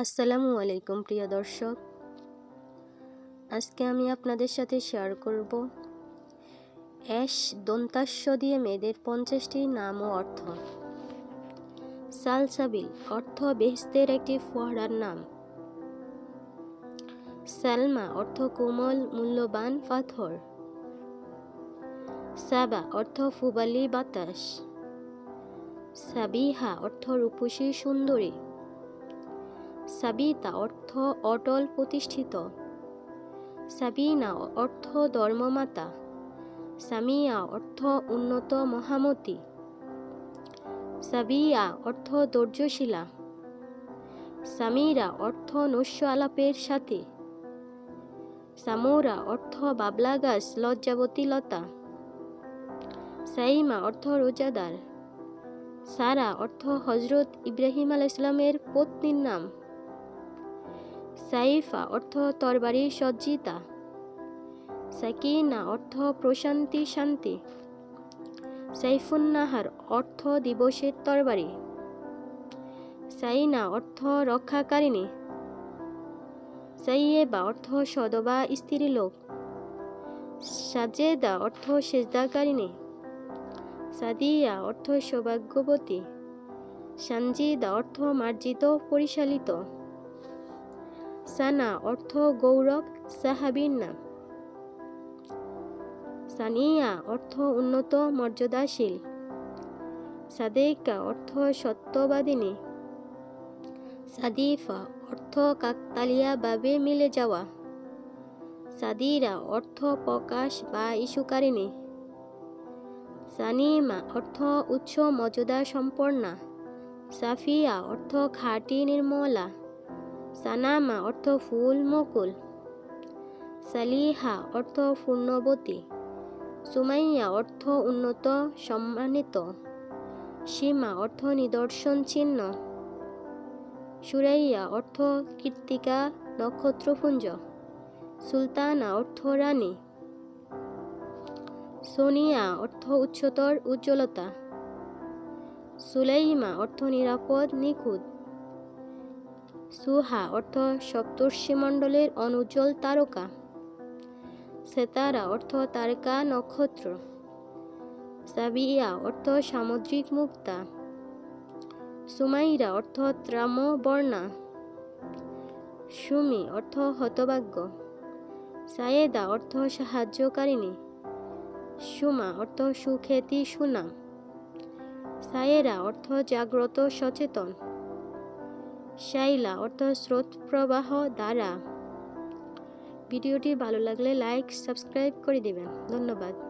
আসসালামু আলাইকুম, প্রিয় দর্শক। আজকে আমি আপনাদের সাথে শেয়ার করব অ্যাশ দন্তাস্য দিয়ে মেয়েদের পঞ্চাশটি নাম ও অর্থ। সালসাবিল অর্থ বেহেস্তের একটি ফোয়ারার নাম। সালমা অর্থ কোমল, মূল্যবান, পাথর। সাবা অর্থ ফুবালি বাতাস। সাবিহা অর্থ রূপসী, সুন্দরী। সাবিতা অর্থ অটল প্রতিষ্ঠিত। সাবিনা অর্থ ধর্মমাতা। সামিয়া অর্থ উন্নত মহামতি। সাবিয়া অর্থ ধৈর্যশীলা। সামিরা অর্থ নস্য আলাপের সাথে। সামোরা অর্থ বাবলা গাছ লজ্জাবতী লতা। সাইমা অর্থ রোজাদার। সারা অর্থ হজরত ইব্রাহিম আল ইসলামের পত্নীর নাম। সাইফা অর্থ তরবারি সজ্জিতা। সাকিনা অর্থ প্রশান্তি শান্তি। সাইফুন্নাহার অর্থ দিবসের তরবারি। সাইনা অর্থ রক্ষাকারিণী। সাইয়েবা অর্থ সদবা স্ত্রী লোক। সাজেদা অর্থ সেজদাকারিণী। সাদিয়া অর্থ সৌভাগ্যবতী। সানজিদা অর্থ মার্জিত পরিচালিত। সানা, অর্থ গৌরব সাহাবির নাম। সানিয়া, অর্থ উন্নত, মর্যাদাশীল। সাদেকা অর্থ সত্যবাদিনী। সাদিফা, অর্থ কাকতালিয়াভাবে মিলে যাওয়া। সাদিরা, অর্থ প্রকাশ বা ইস্যুকারিণী। সানিমা, অর্থ উচ্চ মর্যাদা সম্পন্না সাফিয়া, অর্থ খাঁটি নির্মলা। সানামা অর্থ ফুল মুকুল। সালিহা অর্থ পূর্ণবতী। সুমাইয়া অর্থ উন্নত, সম্মানিত। সীমা অর্থ নিদর্শন চিহ্ন। সুরাইয়া অর্থ কীর্তিকা নক্ষত্রপুঞ্জ। সুলতানা অর্থ রানী। সোনিয়া অর্থ উচ্চতর উজ্জ্বলতা। সুলাইমা অর্থ নিরাপদ, নিখুঁত। সুহা অর্থ সপ্তর্ষিমণ্ডলের অনুজ্জ্বল তারকা। সেতারা অর্থ তারকা নক্ষত্র। সাবিয়া অর্থ সামুদ্রিক মুক্তা। সুমাইরা অর্থ ত্রাম বর্ণা সুমি অর্থ হতভাগ্য। সায়েদা অর্থ সাহায্যকারিণী। সুমা অর্থ সুখ্যাতি সুনাম। সায়েরা অর্থ জাগ্রত সচেতন। শাইলা অর্থাৎ স্রোত প্রবাহ দ্বারা। ভিডিওটি ভালো লাগলে লাইক সাবস্ক্রাইব করে দেবেন। ধন্যবাদ।